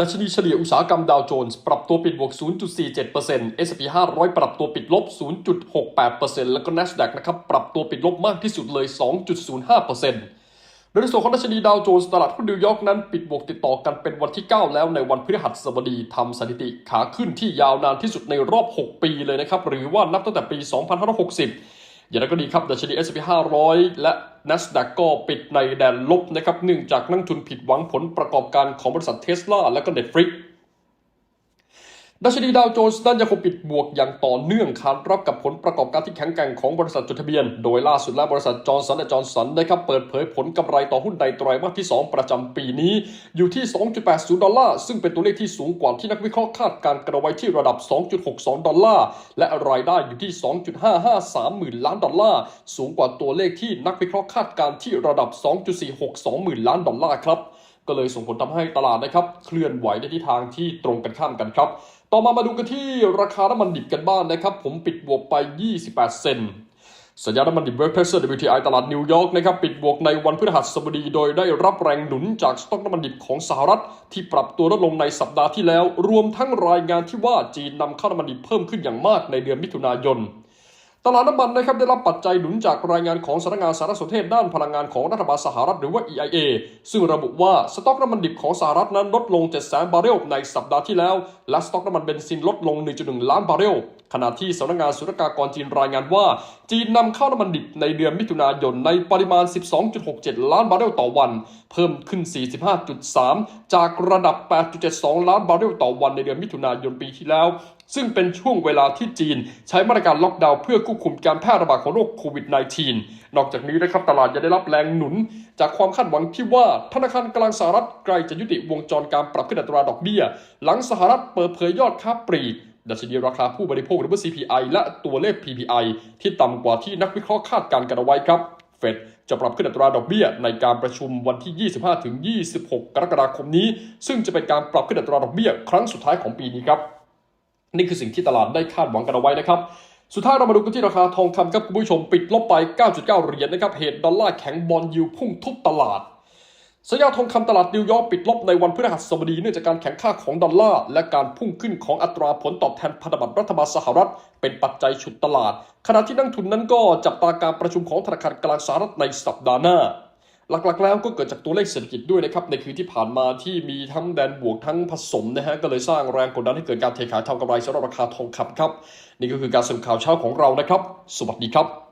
ดัชนีเฉลี่ยอุตสาหกรรมดาวโจนส์ปรับตัวปิดบวก 0.47% S&P 500 ปรับตัวปิดลบ 0.68%แล้วก็ NASDAQ นะครับ ปรับตัวปิดลบมากที่สุดเลย 2.05%โดยในส่วนของดัชนีดาวโจนส์ตลาดหุ้นนิวยอร์กนั้นปิดบวกติดต่อกันเป็นวันที่ 9 แล้วในวันพฤหัสบดีทำสถิติขาขึ้นที่ยาวนานที่สุดในรอบ 6 ปีเลยนะครับ หรือว่านับตั้งแต่ปี 2560 อย่างไรก็ดีครับดัชนี S&P 500 และ NASDAQ ก็ปิดในแดนลบนะครับเนื่องจากนักทุนผิดหวังผลประกอบการของบริษัทเทสลาและก็ Netflix ดัชนีดาวโจนส์นั้นยังคงปิดบวกอย่างต่อเนื่องขานรับกับผลประกอบการที่แข็งแกร่งของบริษัทจดทะเบียน โดยล่าสุดแล้วบริษัทจอร์นสันและจอร์นสันนะครับเปิดเผยผลกำไรต่อหุ้นในไตรมาสที่ 2 ประจำปีนี้ อยู่ที่ 2.80 ดอลลาร์ ซึ่งเป็นตัวเลขที่สูงกว่าที่นักวิเคราะห์คาดการกันเอาไว้ที่ระดับ 2.62 ดอลลาร์ และรายได้อยู่ที่ 2.553หมื่นล้านดอลลาร์ สูงกว่าตัวเลขที่นักวิเคราะห์คาดการที่ระดับ 2.462หมื่นล้านดอลลาร์ครับ ก็เลยส่งผลทำให้ตลาดนะครับเคลื่อนไหวในทิศทางที่ตรงกันข้ามกันครับ ต่อมามาดูกันที่ราคาน้ำมันดิบกันบ้างนะครับ ผมปิดบวกไป 28 เซนสัญญาณน้ำมันดิบเวสเพรสเซอร์ WTI ตลาดนิวยอร์กนะครับปิดบวกในวันพฤหัสบดีโดยได้รับแรงหนุนจากสต็อกน้ำมันดิบของสหรัฐ ที่ปรับตัวลดลงในสัปดาห์ที่แล้ว รวมทั้งรายงานที่ว่าจีนนำเข้าน้ำมันดิบเพิ่มขึ้นอย่างมากในเดือนมิถุนายน ตลาดน้ำมันนะครับได้รับปัจจัยหนุนจากรายงานของสำนักงานสารสนเทศด้านพลังงานของรัฐบาลสหรัฐหรือว่า EIA ซึ่งระบุว่าสต็อกน้ำมันดิบของสหรัฐนั้นลดลง7 0 0 0 0บาร์เรลในสัปดาห์ที่แล้ว และสต็อกน้ำมันเบนซินลดลง 1.1 ล้านบาร์เรล ขณะที่สำนักงานสุรกากรจีนรายงานว่า จีนนำเข้าน้ำมันดิบในเดือนมิถุนายนในปริมาณ 12.67 ล้านบาร์เรลต่อวัน เพิ่มขึ้น 45.3 จากระดับ 8.72 ล้านบาร์เรลต่อวันในเดือนมิถุนายนปีที่แล้ว ซึ่งเป็นช่วงเวลาที่จีนใช้มาตรการล็อกดาวน์เพื่อควบคุมการแพร่ระบาดของโรคโควิด -19 นอกจากนี้นะครับตลาดยังได้รับแรงหนุน จากความคาดหวังที่ว่าธนาคารกลางสหรัฐใกล้จะยุติวงจรการปรับขึ้นอัตราดอกเบี้ย หลังสหรัฐเปิดเผยยอดค้าปลีก ดัชนีราคาผู้บริโภคหรือว่า CPI และตัวเลข PPI ที่ต่ำกว่าที่นักวิเคราะห์คาดการณ์กันเอาไว้ครับเฟดจะปรับขึ้นอัตราดอกเบี้ยในการประชุมวันที่ 25ถึง26 กรกฎาคมนี้ ซึ่งจะเป็นการปรับขึ้นอัตราดอกเบี้ยครั้งสุดท้ายของปีนี้ครับนี่คือสิ่งที่ตลาดได้คาดหวังกันเอาไว้นะครับ สุดท้ายเรามาดูกันที่ราคาทองคำครับคุณผู้ชมปิดลบไป 9.9 เหรียญนะครับเหตุดอลลาร์แข็งบอลยูพุ่งทุบตลาด สัญญาทองคำตลาดนิวยอร์กปิดลบในวันพฤหัสบดีเนื่องจากการแข่งค่าของดอลลาร์และการพุ่งขึ้นของอัตราผลตอบแทนพันธบัตรรัฐบาลสหรัฐ เป็นปัจจัยฉุดตลาด ขณะที่นักทุนนั้นก็จับตาการประชุมของธนาคารกลางสหรัฐในสัปดาห์หน้า หลักๆ แล้วก็เกิดจากตัวเลขเศรษฐกิจด้วยนะครับในคืนที่ผ่านมาที่มีทั้งแดนบวกทั้งผสมนะฮะก็เลยสร้างแรงกดดันให้เกิดการเทขายทำกำไรสำหรับราคาทองคำครับ นี่ก็คือการสรุปข่าวเช้าของเรานะครับ สวัสดีครับ